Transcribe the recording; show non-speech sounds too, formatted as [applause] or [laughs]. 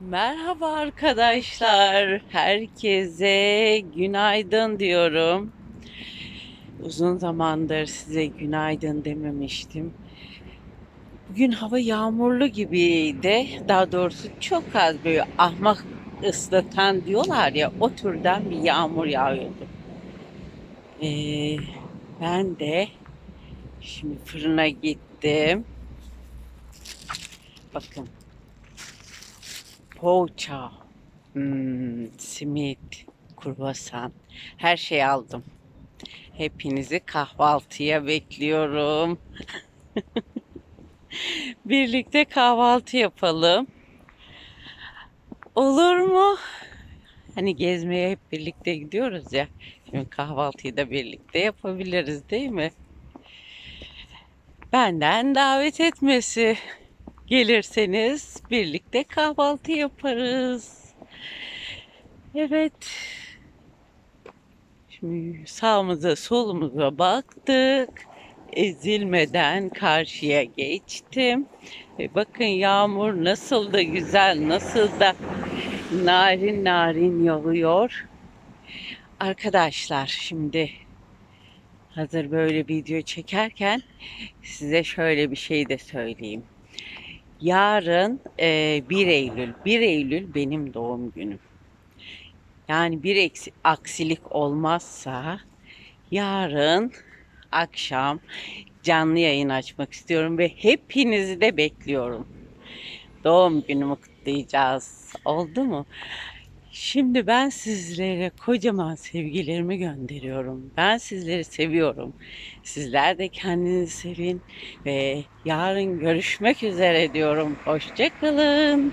Merhaba arkadaşlar. Herkese günaydın diyorum. Uzun zamandır size günaydın dememiştim. Bugün hava yağmurlu gibiydi. Daha doğrusu çok az böyle ahmak ıslatan diyorlar ya o türden bir yağmur yağıyordu. Ee, ben de şimdi fırına gittim. Bakın Poğaça, hmm, simit, kruvasan, her şeyi aldım. Hepinizi kahvaltıya bekliyorum. [laughs] Birlikte kahvaltı yapalım. Olur mu? Hani gezmeye hep birlikte gidiyoruz ya. Şimdi kahvaltıyı da birlikte yapabiliriz değil mi? Benden davet etmesi. Gelirseniz birlikte kahvaltı yaparız. Evet. Şimdi sağımıza solumuza baktık. Ezilmeden karşıya geçtim. Ve bakın yağmur nasıl da güzel, nasıl da narin narin yağıyor. Arkadaşlar şimdi hazır böyle video çekerken size şöyle bir şey de söyleyeyim. Yarın e, 1 Eylül. 1 Eylül benim doğum günüm. Yani bir eksi, aksilik olmazsa yarın akşam canlı yayın açmak istiyorum ve hepinizi de bekliyorum. Doğum günümü kutlayacağız. Oldu mu? Şimdi ben sizlere kocaman sevgilerimi gönderiyorum. Ben sizleri seviyorum. Sizler de kendinizi sevin ve yarın görüşmek üzere diyorum. Hoşçakalın.